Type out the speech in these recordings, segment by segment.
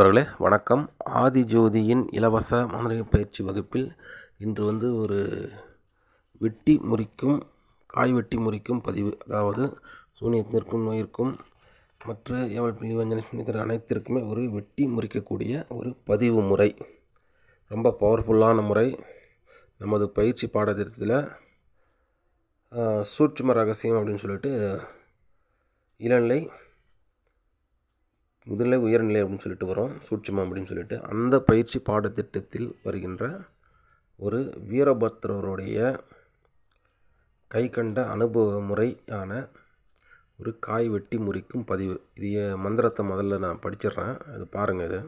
நண்பர்களே வணக்கம். ஆதிஜோதியின் இலவச மந்திரிக பயிற்சி வகுப்பில் இன்று வந்து ஒரு வெட்டி முறிக்கும் காய் வெட்டி முறிக்கும் பதிவு. அதாவது சூனியத்திற்கும் நோயிற்கும் மற்ற எவல் பிள்ளி வஞ்சனை அனைத்திற்குமே ஒரு வெட்டி முறிக்கக்கூடிய ஒரு பதிவு முறை. ரொம்ப பவர்ஃபுல்லான முறை. நமது பயிற்சி பாடத்திட்டத்தில் சூட்சும ரகசியம் அப்படின்னு சொல்லிட்டு இளநிலை முதுநிலை உயர்நிலை அப்படின்னு சொல்லிட்டு வரும் சூட்சமம் அப்படின்னு சொல்லிட்டு. அந்த பயிற்சி பாடத்திட்டத்தில் வருகின்ற ஒரு வீரபத்ரருடைய கை கண்ட அனுபவ முறையான ஒரு காய் வெட்டி முறிக்கும் பதிவு. இது மந்திரத்தை முதல்ல நான் படிச்சிடுறேன். அது பாருங்கள் இது.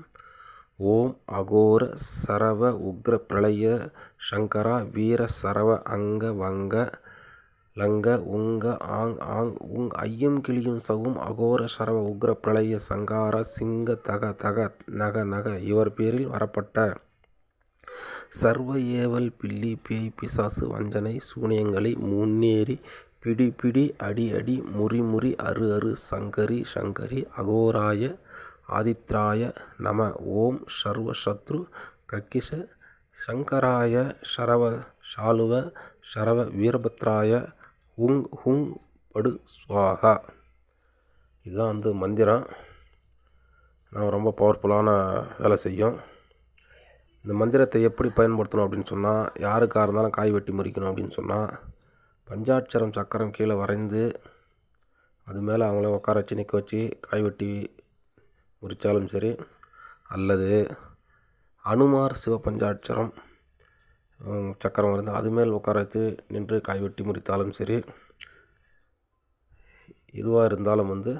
ஓம் அகோர சரவ உக்ர பிரளய சங்கரா வீர சரவ அங்க வங்க லங்க உங்க ஆங் ஆங் உங் ஐயம் கிளியும் சகும் அகோர சரவ உக்ர பிரளய சங்கார சிங்க தக தக நக நக இவர் பேரில் வரப்பட்ட சர்வ ஏவல் பில்லி பேய் பிசாசு வஞ்சனை சூனியங்களை முன்னேறி பிடி பிடி அடி அடி முறி முறி அரு அரு சங்கரி சங்கரி அகோராய ஆதித்ராய நம ஓம் சர்வ சத்ரு கக்கிஷ சங்கராய சரவ சாலுவ சரவ வீரபத்ராய உங் ஹுங் படு ஸ்வாகா இதுதான் வந்து மந்திரம். நான் ரொம்ப பவர்ஃபுல்லான வேலை செய்யும். இந்த மந்திரத்தை எப்படி பயன்படுத்தணும் அப்படின்னு சொன்னால் யாருக்காக இருந்தாலும் காய் வெட்டி முறிக்கணும் அப்படின்னு சொன்னால் பஞ்சாட்சரம் சக்கரம் கீழே வரைந்து அது மேலே அவங்கள உட்கார வச்சு நிற்க வச்சு காய் வெட்டி முறித்தாலும் சரி அல்லது அனுமார் சிவ பஞ்சாட்சரம் சக்கரம் இருந்து அது மேல் உட்கார வச்சு நின்று காய் வெட்டி முறித்தாலும் சரி. எதுவாக இருந்தாலும் வந்து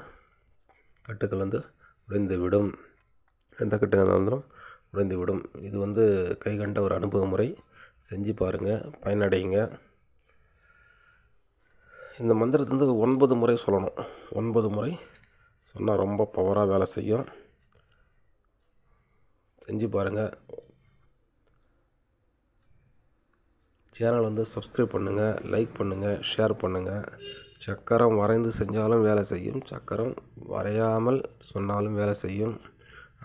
கட்டுக்கள் வந்து உடைந்து விடும் எந்த கட்டுகள் இருந்தாலும் உடைந்து விடும் இது வந்து கை கண்ட ஒரு அனுபவ முறை செஞ்சு பாருங்கள் பயனடையுங்க. இந்த மந்திரத்தை வந்து ஒன்பது முறை சொல்லணும். ஒன்பது முறை சொன்னால் ரொம்ப பவராக வேலை செய்யும். செஞ்சு பாருங்கள் சேனல் வந்து சப்ஸ்கிரைப் பண்ணுங்கள் லைக் பண்ணுங்கள் ஷேர் பண்ணுங்கள் சக்கரம் வரைந்து செஞ்சாலும் வேலை செய்யும். சக்கரம் வரையாமல் சொன்னாலும் வேலை செய்யும்.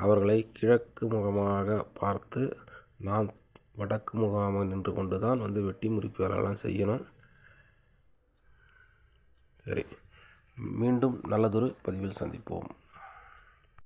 அவர்களை கிழக்கு முகமாக பார்த்து நாம் வடக்கு முகமாக நின்று கொண்டு தான் வந்து வெட்டி முறிப்பு வேலைலாம் செய்யணும். சரி மீண்டும் நல்லதொரு பதிவில் சந்திப்போம்.